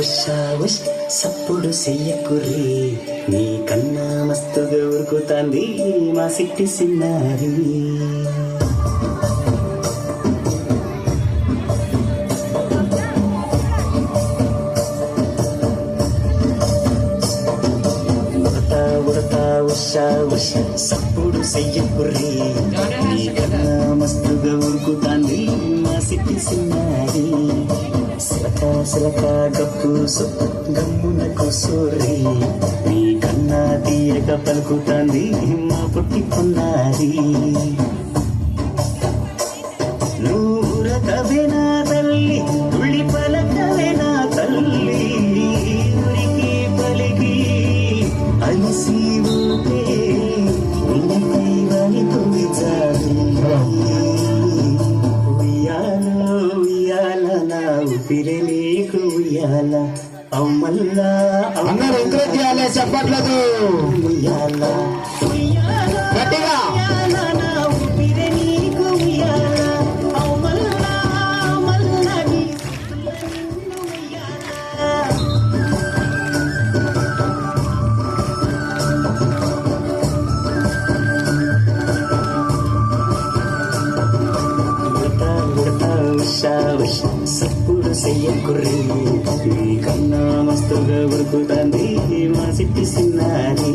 ఉషా ఉష్ సప్పుడు చెయ్యకుర్రి నీ కన్నా మస్తుగా ఉరుకుతాంది మా సిట్టి సిన్నారి. ఉషా ఉష్ సప్పుడు చెయ్యకుర్రి నీ కన్నా మస్తుగా ఉరుకుతాంది మా సిట్టి సిన్నారి. సిలక సిలక గప్పు సొప్పు గమ్మున కూసోరి నీ కన్నా తీరక పలుకుతాంది మా పుట్టి పొన్నారి నూరకవే నా తల్లి తుళ్ళి పలకవే నా తల్లి ఉరికి పలికి అలిసి ఊపిరి నీకు ఉయ్యాల అమ్మల్లా అందరూ ఎంకరేజ్ చేయాలి చెప్పట్లేదు. ఉయ్యాల ఉషా ఉష్ సప్పుడు చెయ్యకుర్రి నీ కన్నా మస్తుగా ఉరుకుతాంది మా సిట్టి సిన్నారి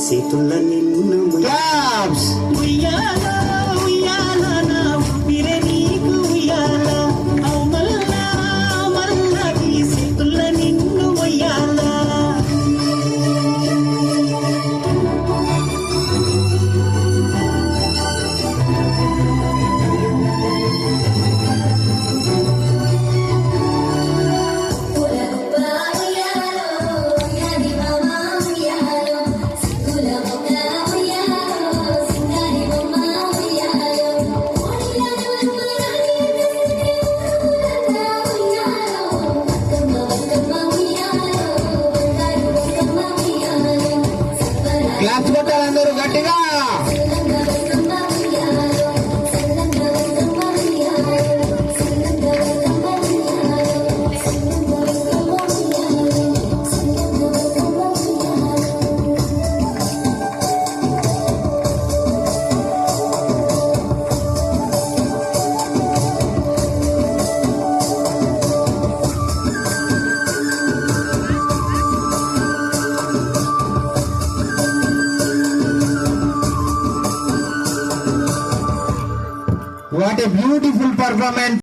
అవుమల్లా గీసేతుల్ల నిన్ను క్లాప్స్ కొట్టాలందరూ గట్టిగా. What a beautiful performance.